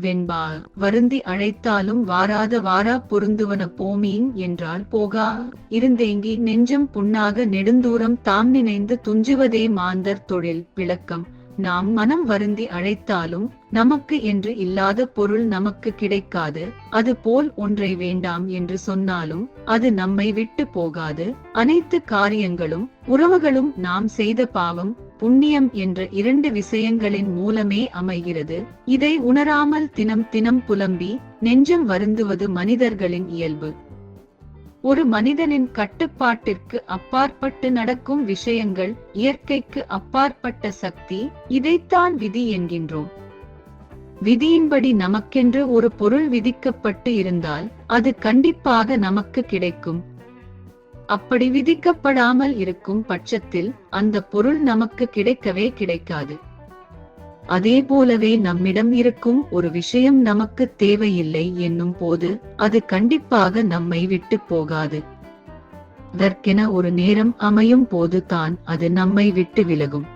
வெண்பா வருந்தி அழைத்தாலும் வாராத வாரா பொருந்துவன போமீன் என்றால் போகா. இருந்தேங்கி நெஞ்சம் புண்ணாக நெடுந்தூரம் தாம் நினைந்து துஞ்சுவதே மாந்தர் தொழில் விளக்கம். நாம் மனம் வருந்தி அழைத்தாலும் நமக்கு என்று இல்லாத பொருள் நமக்கு கிடைக்காது அது போல் ஒன்றை வேண்டாம் என்று சொன்னாலும் அது நம்மை விட்டு போகாது. அனைத்து காரியங்களும் உறவுகளும் நாம் செய்த பாவம் புண்ணியம் என்ற இரண்டு விஷயங்களின் மூலமே அமைகிறது. இதை உணராமல் தினம் தினம் புலம்பி நெஞ்சம் வருந்துவது மனிதர்களின் இயல்பு. ஒரு மனிதனின் கட்டுப்பாட்டிற்கு அப்பாற்பட்டு நடக்கும் விஷயங்கள் இயற்கைக்கு அப்பாற்பட்ட சக்தி இதைத்தான் விதி என்கின்றோம். விதியின்படி நமக்கென்று ஒரு பொருள் விதிக்கப்பட்டு இருந்தால் அது கண்டிப்பாக நமக்கு கிடைக்கும். அப்படி விதிக்கப்படாமல் இருக்கும் பட்சத்தில் அந்த பொருள் நமக்கு கிடைக்கவே கிடைக்காது. அதே போலவே நம்மிடம் இருக்கும் ஒரு விஷயம் நமக்கு தேவையில்லை என்னும் போது அது கண்டிப்பாக நம்மை விட்டு போகாது. அதற்கென ஒரு நேரம் அமையும் போது தான் அது நம்மை விட்டு விலகும்.